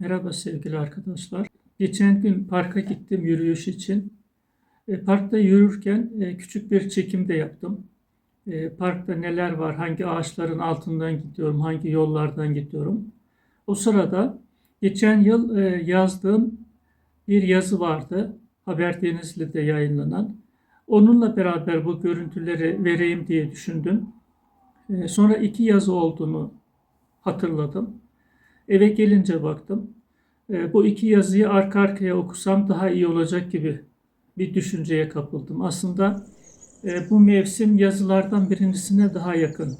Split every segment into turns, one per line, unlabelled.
Merhaba sevgili arkadaşlar. Geçen gün parka gittim yürüyüş için. E, parkta yürürken e, küçük bir çekim de yaptım. E, parkta neler var, hangi ağaçların altından gidiyorum, hangi yollardan gidiyorum. O sırada geçen yıl e, yazdığım bir yazı vardı. Haber Denizli'de yayınlanan. Onunla beraber bu görüntüleri vereyim diye düşündüm. E, sonra iki yazı olduğunu hatırladım. Eve gelince baktım. E, bu iki yazıyı arka arkaya okusam daha iyi olacak gibi bir düşünceye kapıldım. Aslında e, bu mevsim yazılardan birincisine daha yakın.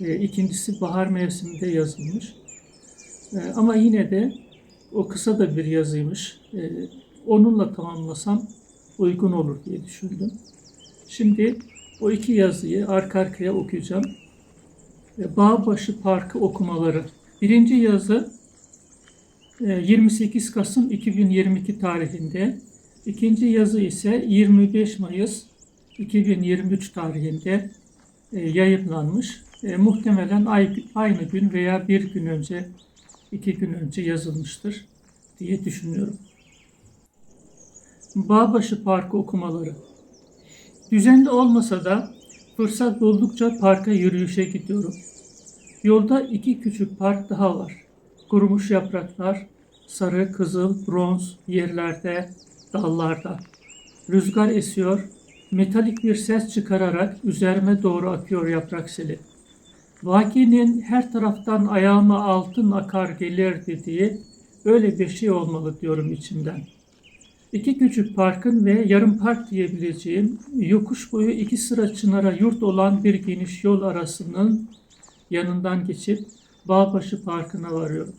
E, ikincisi bahar mevsiminde yazılmış. E, ama yine de o kısa da bir yazıymış. Onunla tamamlasam uygun olur diye düşündüm. Şimdi o iki yazıyı arka arkaya okuyacağım. E, Bağbaşı Parkı okumaları. Birinci yazı e, 28 Kasım 2022 tarihinde. İkinci yazı ise 25 Mayıs 2023 tarihinde e, yayınlanmış. E, muhtemelen ay- aynı gün veya bir gün önce, iki gün önce yazılmıştır diye düşünüyorum. Bağbaşı Parkı okumaları. Düzenli olmasa da fırsat buldukça parka yürüyüşe gidiyorum. Yolda iki küçük park daha var. Kurumuş yapraklar, sarı, kızıl, bronz yerlerde, dallarda. Rüzgar esiyor, metalik bir ses çıkararak üzerime doğru akıyor yaprak seli. Vakinin her taraftan ayağıma altın akar gelir dediği öyle bir şey olmalı diyorum içimden. İki küçük parkın ve yarım park diyebileceğim yokuş boyu iki sıra çınara yurt olan bir geniş yol arasının yanından geçip Bağbaşı Parkı'na varıyorum.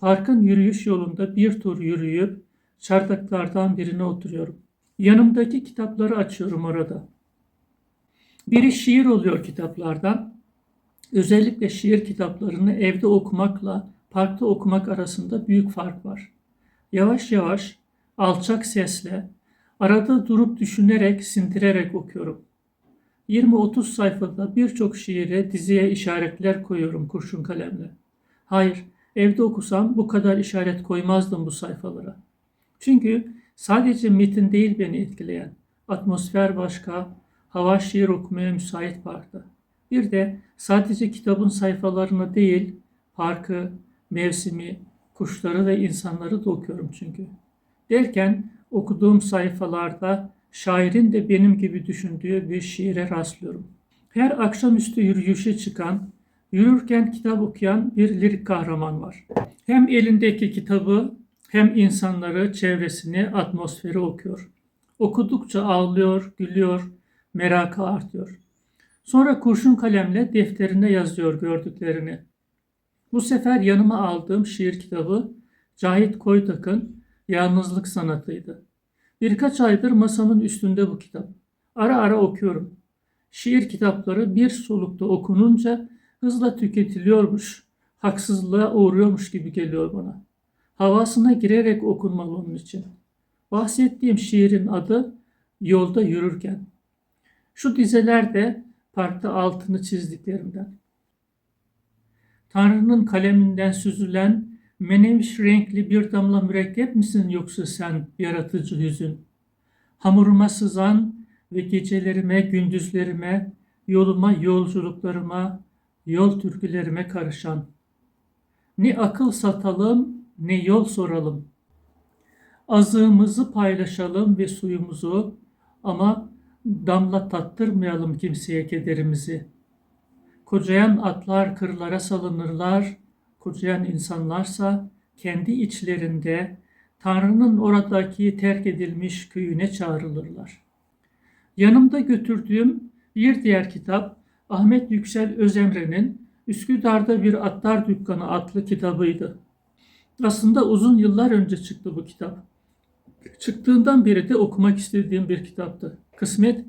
Parkın yürüyüş yolunda bir tur yürüyüp çardaklardan birine oturuyorum. Yanımdaki kitapları açıyorum orada. Biri şiir oluyor kitaplardan. Özellikle şiir kitaplarını evde okumakla parkta okumak arasında büyük fark var. Yavaş yavaş, alçak sesle, arada durup düşünerek, sindirerek okuyorum. 20-30 sayfada birçok şiire, diziye işaretler koyuyorum kurşun kalemle. Hayır, evde okusam bu kadar işaret koymazdım bu sayfalara. Çünkü sadece metin değil beni etkileyen, atmosfer başka, hava şiir okumaya müsait parkta. Bir de sadece kitabın sayfalarını değil, parkı, mevsimi, kuşları ve insanları da okuyorum çünkü. Derken okuduğum sayfalarda şairin de benim gibi düşündüğü bir şiire rastlıyorum. Her akşamüstü yürüyüşe çıkan, yürürken kitap okuyan bir lirik kahraman var. Hem elindeki kitabı hem insanları, çevresini, atmosferi okuyor. Okudukça ağlıyor, gülüyor, merakı artıyor. Sonra kurşun kalemle defterine yazıyor gördüklerini. Bu sefer yanıma aldığım şiir kitabı Cahit Koytak'ın Yalnızlık Sanatı'ydı. Birkaç aydır masamın üstünde bu kitap. Ara ara okuyorum. Şiir kitapları bir solukta okununca hızla tüketiliyormuş, haksızlığa uğruyormuş gibi geliyor bana. Havasına girerek okunmalı onun için. Bahsettiğim şiirin adı Yolda Yürürken. Şu dizeler de parkta altını çizdiklerimden. Tanrı'nın kaleminden süzülen Menemiş renkli bir damla mürekkep misin yoksa sen yaratıcı hüzün? Hamuruma sızan ve gecelerime, gündüzlerime, yoluma, yolculuklarıma, yol türkülerime karışan. Ne akıl satalım, ne yol soralım. Azığımızı paylaşalım ve suyumuzu ama damla tattırmayalım kimseye kederimizi. Kocayan atlar kırlara salınırlar, kucayan insanlarsa kendi içlerinde Tanrı'nın oradaki terk edilmiş köyüne çağrılırlar. Yanımda götürdüğüm bir diğer kitap Ahmet Yüksel Özemre'nin Üsküdar'da bir atlar dükkanı adlı kitabıydı. Aslında uzun yıllar önce çıktı bu kitap. Çıktığından beri de okumak istediğim bir kitaptı. Kısmet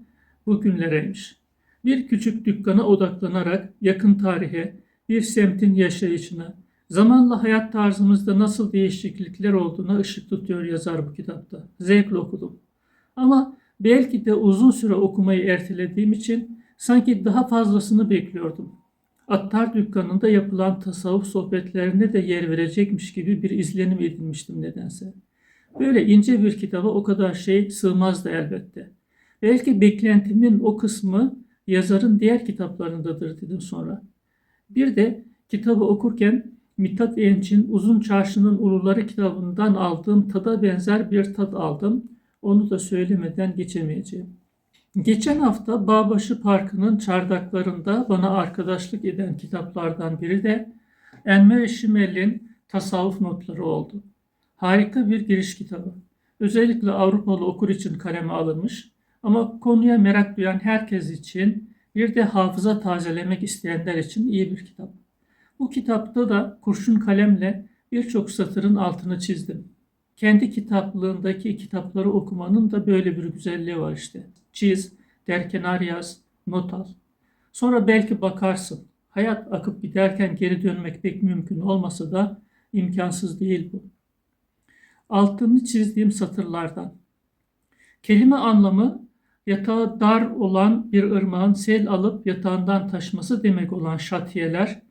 bugünlereymiş. Bir küçük dükkana odaklanarak yakın tarihe, bir semtin yaşayışına, zamanla hayat tarzımızda nasıl değişiklikler olduğuna ışık tutuyor yazar bu kitapta. Zevkle okudum. Ama belki de uzun süre okumayı ertelediğim için sanki daha fazlasını bekliyordum. Attar dükkanında yapılan tasavvuf sohbetlerine de yer verecekmiş gibi bir izlenim edinmiştim nedense. Böyle ince bir kitaba o kadar şey sığmazdı elbette. Belki beklentimin o kısmı yazarın diğer kitaplarındadır dedim sonra. Bir de kitabı okurken Mithat Enç'in Uzun Çarşının Uluları kitabından aldığım tada benzer bir tat aldım. Onu da söylemeden geçemeyeceğim. Geçen hafta Bağbaşı Parkı'nın çardaklarında bana arkadaşlık eden kitaplardan biri de Enver Şimel'in Tasavvuf Notları oldu. Harika bir giriş kitabı. Özellikle Avrupalı okur için kaleme alınmış ama konuya merak duyan herkes için bir de hafıza tazelemek isteyenler için iyi bir kitap. Bu kitapta da kurşun kalemle birçok satırın altını çizdim. Kendi kitaplığındaki kitapları okumanın da böyle bir güzelliği var işte. Çiz, derkenar yaz, not al. Sonra belki bakarsın. Hayat akıp giderken geri dönmek pek mümkün olmasa da imkansız değil bu. Altını çizdiğim satırlardan. Kelime anlamı yatağı dar olan bir ırmağın sel alıp yatağından taşması demek olan şatiyeler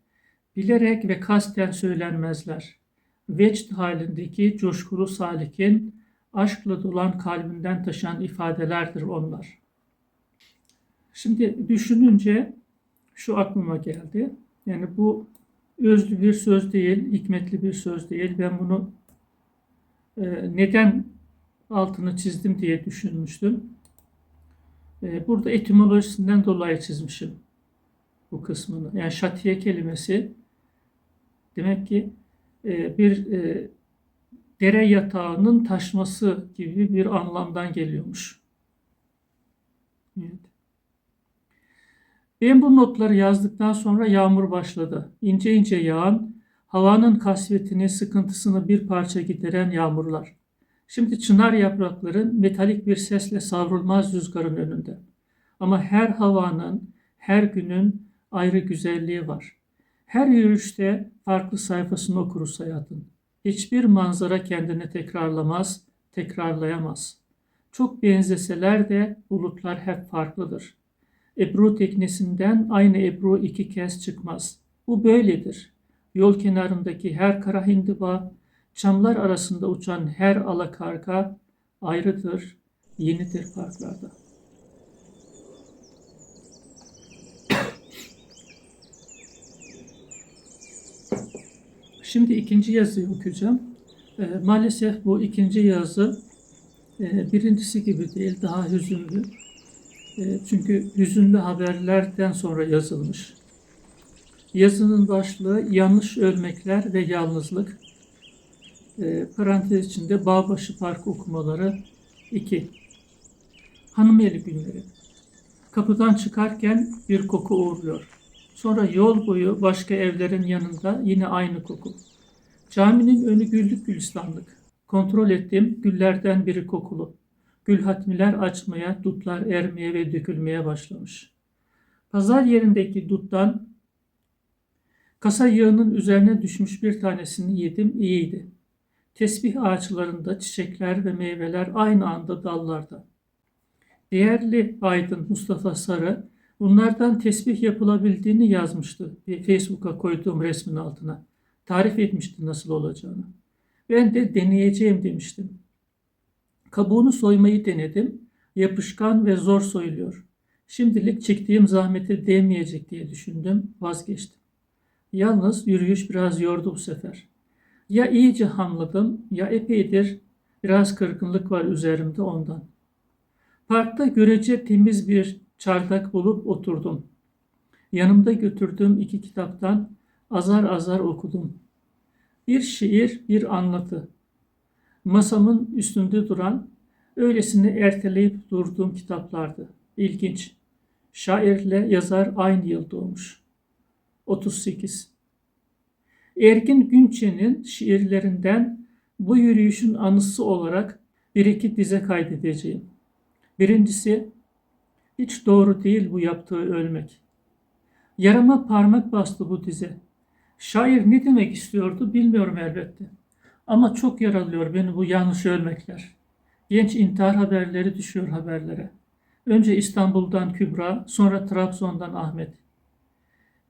bilerek ve kasten söylenmezler. Vecd halindeki coşkulu salikin aşkla dolan kalbinden taşan ifadelerdir onlar. Şimdi düşününce şu aklıma geldi. Yani bu özlü bir söz değil, hikmetli bir söz değil. Ben bunu e, neden altını çizdim diye düşünmüştüm. E, burada etimolojisinden dolayı çizmişim bu kısmını. Yani şatiye kelimesi demek ki e, bir e, dere yatağının taşması gibi bir anlamdan geliyormuş. Evet. Ben bu notları yazdıktan sonra yağmur başladı. İnce ince yağan, havanın kasvetini, sıkıntısını bir parça gideren yağmurlar. Şimdi çınar yaprakları metalik bir sesle savrulmaz rüzgarın önünde. Ama her havanın, her günün ayrı güzelliği var. Her yürüyüşte farklı sayfasını okuruz hayatın. Hiçbir manzara kendini tekrarlamaz, tekrarlayamaz. Çok benzeseler de bulutlar hep farklıdır. Ebru teknesinden aynı Ebru iki kez çıkmaz. Bu böyledir. Yol kenarındaki her kara hindiba, çamlar arasında uçan her alakarga ayrıdır, yenidir parklarda. Şimdi ikinci yazıyı okuyacağım. E, maalesef bu ikinci yazı e, birincisi gibi değil, daha hüzünlü. E, çünkü hüzünlü haberlerden sonra yazılmış. Yazının başlığı yanlış ölmekler ve yalnızlık. E, parantez içinde Bağbaşı Park okumaları 2. Hanımeli günleri. Kapıdan çıkarken bir koku uğurluyor. Sonra yol boyu başka evlerin yanında yine aynı koku. Caminin önü güllük gülistanlık. Kontrol ettim, güllerden biri kokulu. Gül hatmiler açmaya, dutlar ermeye ve dökülmeye başlamış. Pazar yerindeki duttan kasa yağının üzerine düşmüş bir tanesini yedim, iyiydi. Tesbih ağaçlarında çiçekler ve meyveler aynı anda dallarda. Değerli aydın Mustafa Sarı bunlardan tesbih yapılabildiğini yazmıştı bir Facebook'a koyduğum resmin altına. Tarif etmişti nasıl olacağını. Ben de deneyeceğim demiştim. Kabuğunu soymayı denedim. Yapışkan ve zor soyuluyor. Şimdilik çektiğim zahmete değmeyecek diye düşündüm, vazgeçtim. Yalnız yürüyüş biraz yordu bu sefer. Ya iyice hamladım ya epeydir biraz kırgınlık var üzerimde ondan. Parkta görece temiz bir çardak bulup oturdum. Yanımda götürdüğüm iki kitaptan azar azar okudum. Bir şiir, bir anlatı. Masamın üstünde duran, öylesine erteleyip durduğum kitaplardı. İlginç. Şairle yazar aynı yıl doğmuş. 38. Ergin Günçe'nin şiirlerinden bu yürüyüşün anısı olarak bir iki dize kaydedeceğim. Birincisi, hiç doğru değil bu yaptığı ölmek. Yarama parmak bastı bu dize. Şair ne demek istiyordu bilmiyorum elbette. Ama çok yaralıyor beni bu yanlış ölmekler. Genç intihar haberleri düşüyor haberlere. Önce İstanbul'dan Kübra, sonra Trabzon'dan Ahmet.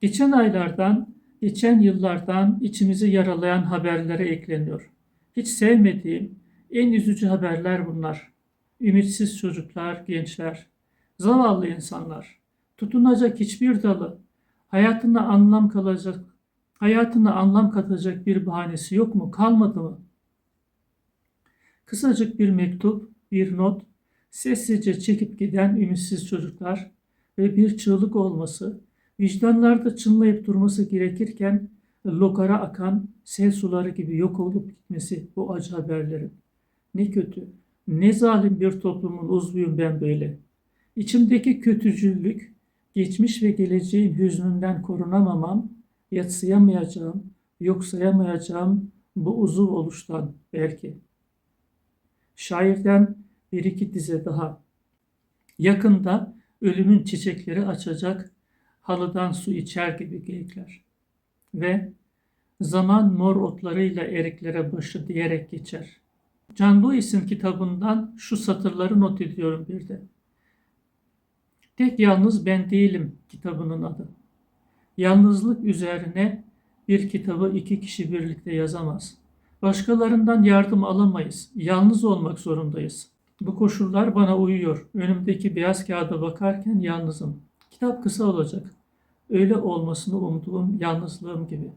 Geçen aylardan, geçen yıllardan içimizi yaralayan haberlere ekleniyor. Hiç sevmediğim, en üzücü haberler bunlar. Ümitsiz çocuklar, gençler, zavallı insanlar, tutunacak hiçbir dalı, hayatına anlam kalacak, hayatına anlam katacak bir bahanesi yok mu, kalmadı mı? Kısacık bir mektup, bir not, sessizce çekip giden ümitsiz çocuklar ve bir çığlık olması, vicdanlarda çınlayıp durması gerekirken lokara akan sel suları gibi yok olup gitmesi bu acı haberlerin. Ne kötü, ne zalim bir toplumun uzvuyum ben böyle. İçimdeki kötücüllük, geçmiş ve geleceğin hüznünden korunamamam, yatsıyamayacağım, yok sayamayacağım bu uzuv oluştan belki. Şairden bir iki dize daha. Yakında ölümün çiçekleri açacak, halıdan su içer gibi geyikler. Ve zaman mor otlarıyla eriklere başı diyerek geçer. Can Lewis'in kitabından şu satırları not ediyorum bir de. Tek yalnız ben değilim kitabının adı. Yalnızlık üzerine bir kitabı iki kişi birlikte yazamaz. Başkalarından yardım alamayız. Yalnız olmak zorundayız. Bu koşullar bana uyuyor. Önümdeki beyaz kağıda bakarken yalnızım. Kitap kısa olacak. Öyle olmasını umduğum yalnızlığım gibi.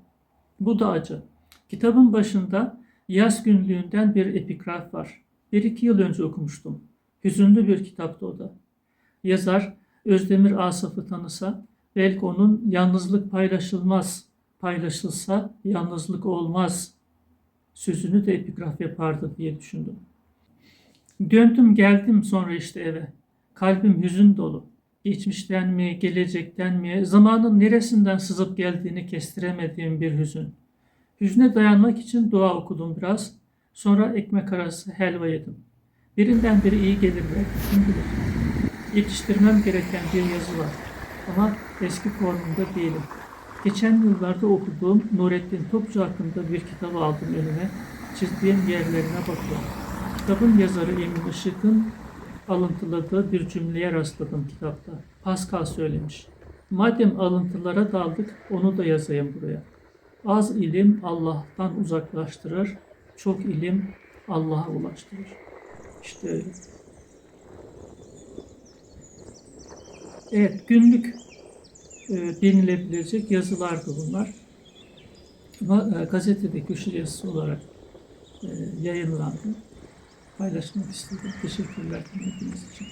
Bu da acı. Kitabın başında yaz günlüğünden bir epigraf var. Bir iki yıl önce okumuştum. Hüzünlü bir kitaptı o da. Yazar Özdemir Asaf'ı tanısa belki onun yalnızlık paylaşılmaz, paylaşılsa yalnızlık olmaz sözünü de epigraf yapardı diye düşündüm. Döndüm geldim sonra işte eve. Kalbim hüzün dolu. Geçmişten mi, gelecekten mi, zamanın neresinden sızıp geldiğini kestiremediğim bir hüzün. Hüzne dayanmak için dua okudum biraz. Sonra ekmek arası helva yedim. Birinden biri iyi gelir belki, kim bilir. Yetiştirmem gereken bir yazı var. Ama eski formunda değilim. Geçen yıllarda okuduğum Nurettin Topçu hakkında bir kitabı aldım önüme. Çizdiğim yerlerine bakıyorum. Kitabın yazarı Emin Işık'ın alıntıladığı bir cümleye rastladım kitapta. Pascal söylemiş. Madem alıntılara daldık onu da yazayım buraya. Az ilim Allah'tan uzaklaştırır, çok ilim Allah'a ulaştırır. İşte öyle. Evet, günlük e, denilebilecek yazılardı bunlar. Ama e, gazetede köşe yazısı olarak e, yayınlandı. Paylaşmak istedim. Teşekkürler dinlediğiniz için.